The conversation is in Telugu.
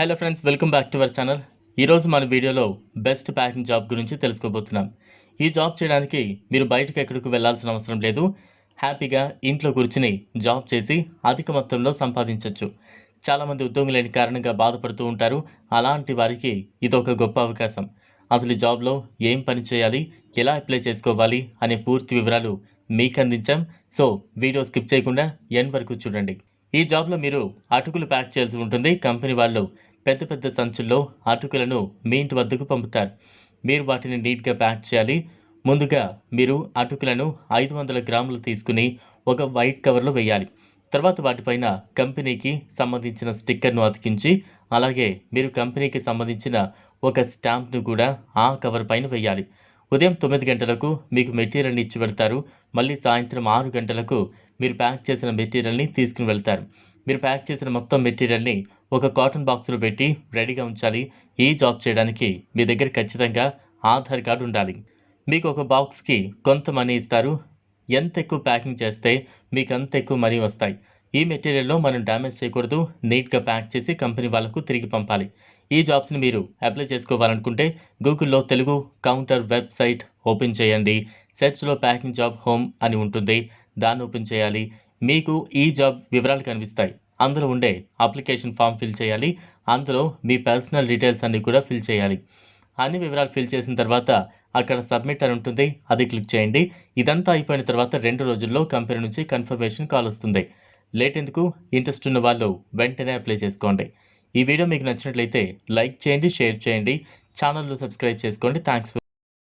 Hello friends welcome back to our channel ఈరోజు మన వీడియోలో బెస్ట్ ప్యాకింగ్ జాబ్ గురించి తెలుసుకోబోతున్నాం. ఈ జాబ్ చేయడానికి మీరు బయటకు ఎక్కడికి వెళ్ళాల్సిన అవసరం లేదు. హ్యాపీగా ఇంట్లో కూర్చుని జాబ్ చేసి అధిక మొత్తంలో సంపాదించవచ్చు చాలామంది ఉద్యోగం లేని కారణంగా బాధపడుతూ ఉంటారు. అలాంటి వారికి ఇదొక గొప్ప అవకాశం. అసలు ఈ జాబ్లో ఏం పని చేయాలి ఎలా అప్లై చేసుకోవాలి అనే పూర్తి వివరాలు మీకు అందించాం. సో వీడియో స్కిప్ చేయకుండా ఎన్ వరకు చూడండి. ఈ జాబ్లో మీరు అటుకులు ప్యాక్ చేయాల్సి ఉంటుంది. కంపెనీ వాళ్ళు పెద్ద పెద్ద సంచుల్లో అటుకులను మీ ఇంటి వద్దకు పంపుతారు. మీరు వాటిని నీట్గా ప్యాక్ చేయాలి. ముందుగా మీరు అటుకులను ఐదు వందల గ్రాములు తీసుకుని ఒక వైట్ కవర్లో వేయాలి. తర్వాత వాటిపైన కంపెనీకి సంబంధించిన స్టిక్కర్ను అతికించి అలాగే మీరు కంపెనీకి సంబంధించిన ఒక స్టాంప్ను కూడా ఆ కవర్ పైన వేయాలి. ఉదయం తొమ్మిది గంటలకు మీకు మెటీరియల్ని ఇచ్చి వెళ్తారు మళ్ళీ సాయంత్రం ఆరు గంటలకు మీరు ప్యాక్ చేసిన మెటీరియల్ని తీసుకుని వెళ్తారు. మీరు ప్యాక్ చేసిన మొత్తం మెటీరియల్ని ఒక కాటన్ బాక్స్లో పెట్టి రెడీగా ఉంచాలి. ఈ జాబ్ చేయడానికి మీ దగ్గర ఖచ్చితంగా ఆధార్ కార్డు ఉండాలి. మీకు ఒక బాక్స్కి కొంత మనీ ఇస్తారు. ఎంత ఎక్కువ ప్యాకింగ్ చేస్తే మీకు అంత ఎక్కువ మనీ వస్తాయి. ఈ మెటీరియల్లో మనం డ్యామేజ్ చేయకూడదు. నీట్గా ప్యాక్ చేసి కంపెనీ వాళ్ళకు తిరిగి పంపాలి. ఈ జాబ్స్ని మీరు అప్లై చేసుకోవాలనుకుంటే గూగుల్లో తెలుగు కౌంటర్ వెబ్సైట్ ఓపెన్ చేయండి. సెర్చ్లో ప్యాకింగ్ జాబ్ హోమ్ అని ఉంటుంది. దాన్ని ఓపెన్ చేయాలి. మీకు ఈ జాబ్ వివరాలు కనిపిస్తాయి. అందులో ఉండే అప్లికేషన్ ఫామ్ ఫిల్ చేయాలి. అందులో మీ పర్సనల్ డీటెయిల్స్ అన్నీ కూడా ఫిల్ చేయాలి. అన్ని వివరాలు ఫిల్ చేసిన తర్వాత అక్కడ సబ్మిట్ అని ఉంటుంది. అది క్లిక్ చేయండి. ఇదంతా అయిపోయిన తర్వాత రెండు రోజుల్లో కంపెనీ నుంచి కన్ఫర్మేషన్ కాల్ వస్తుంది. లేట్ ఎందుకు? ఇంట్రెస్ట్ ఉన్న వాళ్ళు వెంటనే అప్లై చేసుకోండి. ఈ వీడియో మీకు నచ్చినట్లయితే లైక్ చేయండి షేర్ చేయండి. ఛానల్లో సబ్స్క్రైబ్ చేసుకోండి. థ్యాంక్స్